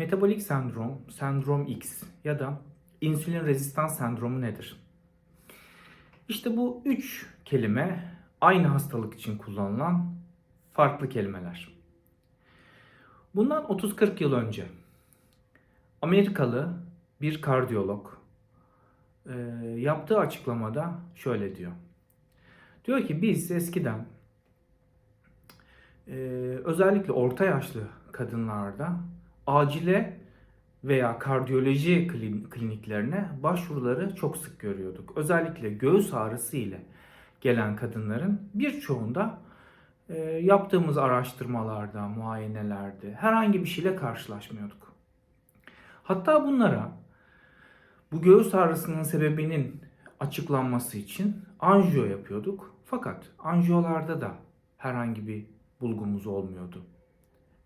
Metabolik sendrom, sendrom X ya da insülin rezistans sendromu nedir? İşte bu üç kelime aynı hastalık için kullanılan farklı kelimeler. Bundan 30-40 yıl önce Amerikalı bir kardiyolog e, yaptığı açıklamada şöyle diyor. Diyor ki biz eskiden e, özellikle orta yaşlı kadınlarda acile veya kardiyoloji klin- kliniklerine başvuruları çok sık görüyorduk. Özellikle göğüs ağrısı ile gelen kadınların birçoğunda e, yaptığımız araştırmalarda, muayenelerde herhangi bir şeyle karşılaşmıyorduk. Hatta bunlara bu göğüs ağrısının sebebinin açıklanması için anjiyo yapıyorduk. Fakat anjiyolarda da herhangi bir bulgumuz olmuyordu.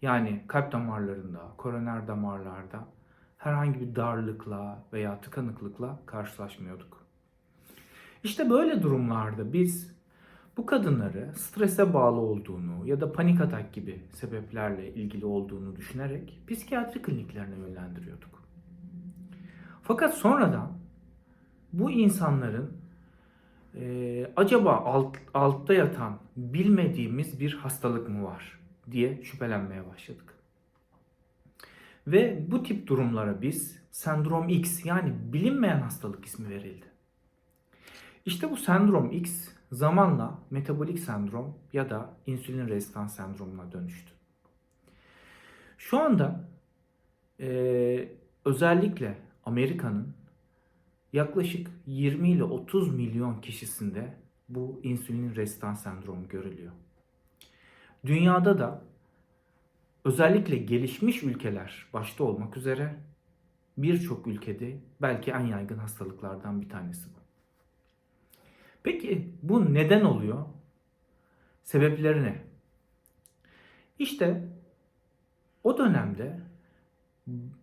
Yani kalp damarlarında, koroner damarlarda herhangi bir darlıkla veya tıkanıklıkla karşılaşmıyorduk. İşte böyle durumlarda biz bu kadınları strese bağlı olduğunu ya da panik atak gibi sebeplerle ilgili olduğunu düşünerek psikiyatri kliniklerine yönlendiriyorduk. Fakat sonradan bu insanların e, acaba alt, altta yatan bilmediğimiz bir hastalık mı var diye şüphelenmeye başladık. Ve bu tip durumlara biz sendrom X yani bilinmeyen hastalık ismi verildi. İşte bu sendrom X zamanla metabolik sendrom ya da insülin rezistans sendromuna dönüştü. Şu anda e, özellikle Amerika'nın yaklaşık 20 ile 30 milyon kişisinde bu insülin rezistans sendromu görülüyor. Dünyada da özellikle gelişmiş ülkeler başta olmak üzere birçok ülkede belki en yaygın hastalıklardan bir tanesi bu. Peki bu neden oluyor? Sebepleri ne? İşte o dönemde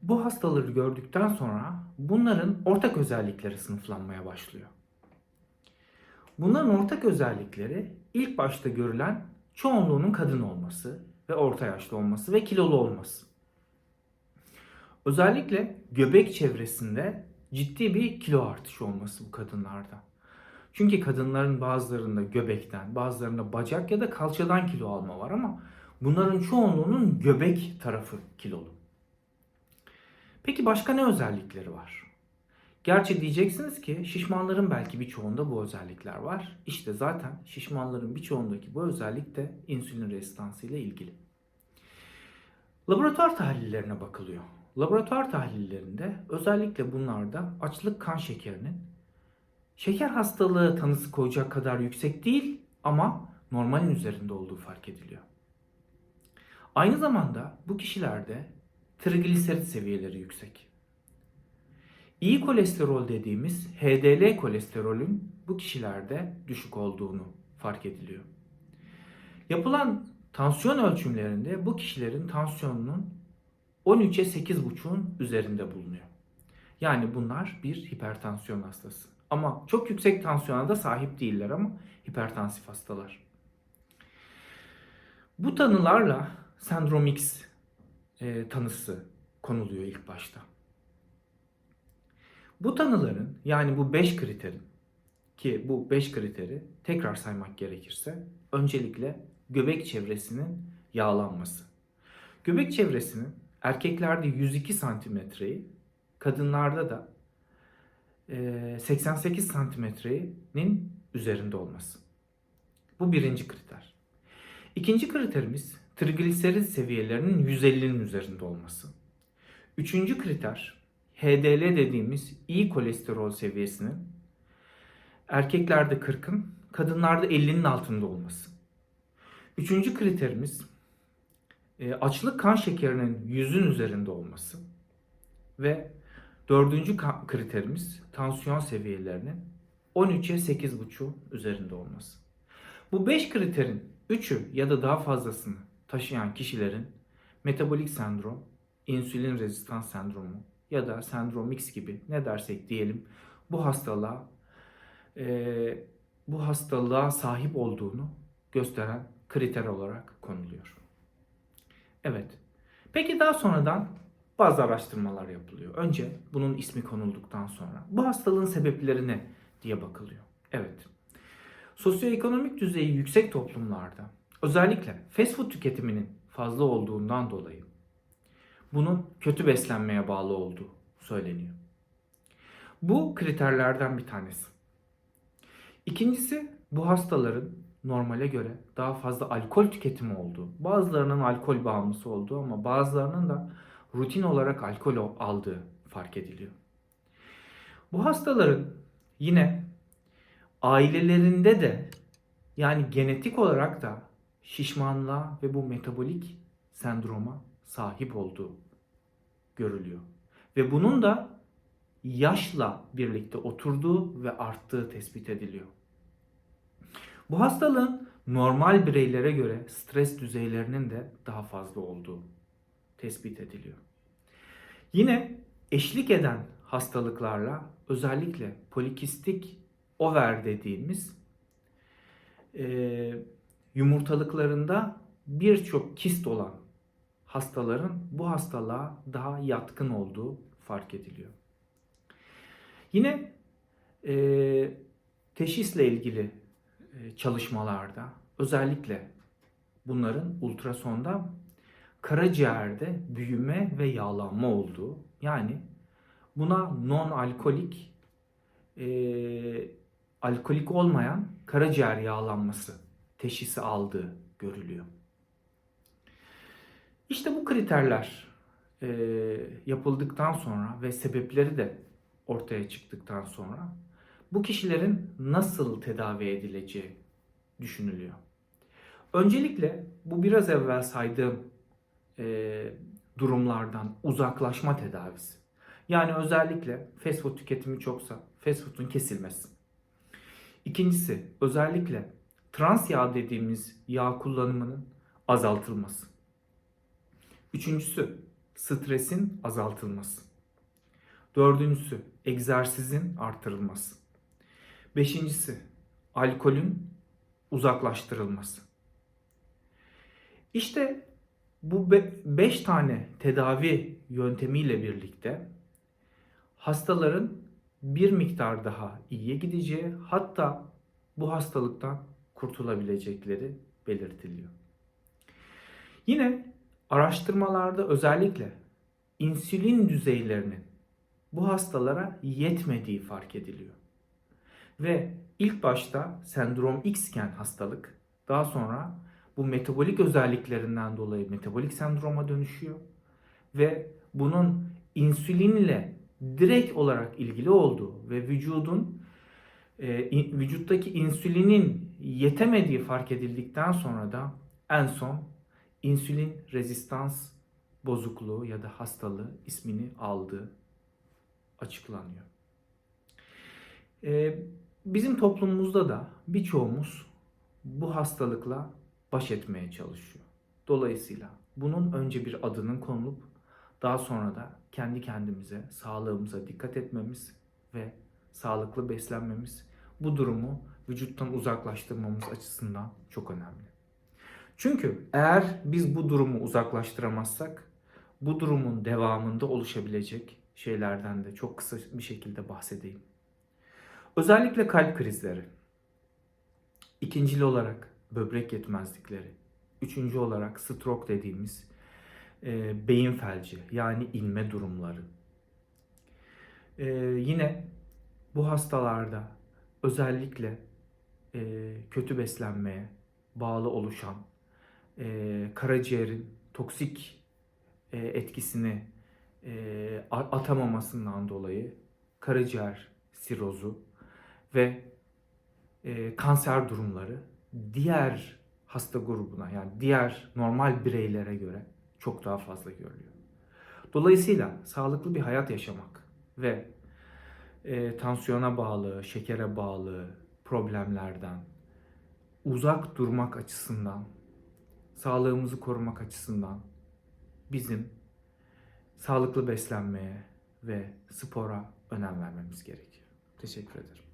bu hastaları gördükten sonra bunların ortak özellikleri sınıflanmaya başlıyor. Bunların ortak özellikleri ilk başta görülen çoğunluğunun kadın olması ve orta yaşlı olması ve kilolu olması. Özellikle göbek çevresinde ciddi bir kilo artışı olması bu kadınlarda. Çünkü kadınların bazılarında göbekten, bazılarında bacak ya da kalçadan kilo alma var ama bunların çoğunluğunun göbek tarafı kilolu. Peki başka ne özellikleri var? Gerçi diyeceksiniz ki şişmanların belki birçoğunda bu özellikler var. İşte zaten şişmanların birçoğundaki bu özellik de insülin rezistansı ile ilgili. Laboratuvar tahlillerine bakılıyor. Laboratuvar tahlillerinde özellikle bunlarda açlık kan şekerinin şeker hastalığı tanısı koyacak kadar yüksek değil ama normalin üzerinde olduğu fark ediliyor. Aynı zamanda bu kişilerde trigliserit seviyeleri yüksek. İyi kolesterol dediğimiz HDL kolesterolün bu kişilerde düşük olduğunu fark ediliyor. Yapılan tansiyon ölçümlerinde bu kişilerin tansiyonunun 13'e 8,5'un üzerinde bulunuyor. Yani bunlar bir hipertansiyon hastası. Ama çok yüksek tansiyona da sahip değiller ama hipertansif hastalar. Bu tanılarla sendrom X e, tanısı konuluyor ilk başta. Bu tanıların yani bu 5 kriterin ki bu 5 kriteri tekrar saymak gerekirse öncelikle göbek çevresinin yağlanması. Göbek çevresinin erkeklerde 102 santimetreyi, kadınlarda da 88 santimetrenin üzerinde olması. Bu birinci kriter. İkinci kriterimiz trigliserit seviyelerinin 150'nin üzerinde olması. Üçüncü kriter HDL dediğimiz iyi kolesterol seviyesinin erkeklerde 40'ın, kadınlarda 50'nin altında olması. Üçüncü kriterimiz e, açlık kan şekerinin 100'ün üzerinde olması. Ve dördüncü kriterimiz tansiyon seviyelerinin 13'e 8,5 üzerinde olması. Bu 5 kriterin 3'ü ya da daha fazlasını taşıyan kişilerin metabolik sendrom, insülin rezistans sendromu ya da sendrom X gibi ne dersek diyelim bu hastalığa e, bu hastalığa sahip olduğunu gösteren kriter olarak konuluyor. Evet. Peki daha sonradan bazı araştırmalar yapılıyor. Önce bunun ismi konulduktan sonra bu hastalığın sebepleri ne diye bakılıyor. Evet. Sosyoekonomik düzeyi yüksek toplumlarda özellikle fast food tüketiminin fazla olduğundan dolayı bunun kötü beslenmeye bağlı olduğu söyleniyor. Bu kriterlerden bir tanesi. İkincisi bu hastaların normale göre daha fazla alkol tüketimi olduğu, bazılarının alkol bağımlısı olduğu ama bazılarının da rutin olarak alkol aldığı fark ediliyor. Bu hastaların yine ailelerinde de yani genetik olarak da şişmanlığa ve bu metabolik sendroma sahip olduğu görülüyor. Ve bunun da yaşla birlikte oturduğu ve arttığı tespit ediliyor. Bu hastalığın normal bireylere göre stres düzeylerinin de daha fazla olduğu tespit ediliyor. Yine eşlik eden hastalıklarla özellikle polikistik over dediğimiz e, yumurtalıklarında birçok kist olan hastaların bu hastalığa daha yatkın olduğu fark ediliyor. Yine e, teşhisle ilgili e, çalışmalarda özellikle bunların ultrasonda karaciğerde büyüme ve yağlanma olduğu yani buna non alkolik e, alkolik olmayan karaciğer yağlanması teşhisi aldığı görülüyor. İşte bu kriterler e, yapıldıktan sonra ve sebepleri de ortaya çıktıktan sonra bu kişilerin nasıl tedavi edileceği düşünülüyor. Öncelikle bu biraz evvel saydığım e, durumlardan uzaklaşma tedavisi. Yani özellikle fast food tüketimi çoksa fast food'un kesilmesi. İkincisi özellikle trans yağ dediğimiz yağ kullanımının azaltılması. Üçüncüsü stresin azaltılması. Dördüncüsü egzersizin artırılması. Beşincisi alkolün uzaklaştırılması. İşte bu be- beş tane tedavi yöntemiyle birlikte hastaların bir miktar daha iyiye gideceği hatta bu hastalıktan kurtulabilecekleri belirtiliyor. Yine araştırmalarda özellikle insülin düzeylerinin bu hastalara yetmediği fark ediliyor. Ve ilk başta sendrom X iken hastalık daha sonra bu metabolik özelliklerinden dolayı metabolik sendroma dönüşüyor. Ve bunun insülinle direkt olarak ilgili olduğu ve vücudun e, vücuttaki insülinin yetemediği fark edildikten sonra da en son insülin rezistans bozukluğu ya da hastalığı ismini aldığı açıklanıyor. E, bizim toplumumuzda da birçoğumuz bu hastalıkla baş etmeye çalışıyor. Dolayısıyla bunun önce bir adının konulup daha sonra da kendi kendimize, sağlığımıza dikkat etmemiz ve sağlıklı beslenmemiz bu durumu vücuttan uzaklaştırmamız açısından çok önemli. Çünkü eğer biz bu durumu uzaklaştıramazsak bu durumun devamında oluşabilecek şeylerden de çok kısa bir şekilde bahsedeyim. Özellikle kalp krizleri. İkincili olarak böbrek yetmezlikleri. Üçüncü olarak stroke dediğimiz e, beyin felci yani inme durumları. E, yine bu hastalarda özellikle e, kötü beslenmeye bağlı oluşan e, karaciğerin toksik e, etkisini e, atamamasından dolayı karaciğer sirozu ve e, kanser durumları diğer hasta grubuna yani diğer normal bireylere göre çok daha fazla görülüyor. Dolayısıyla sağlıklı bir hayat yaşamak ve e, tansiyona bağlı, şekere bağlı problemlerden uzak durmak açısından, sağlığımızı korumak açısından bizim sağlıklı beslenmeye ve spora önem vermemiz gerekiyor. Teşekkür ederim.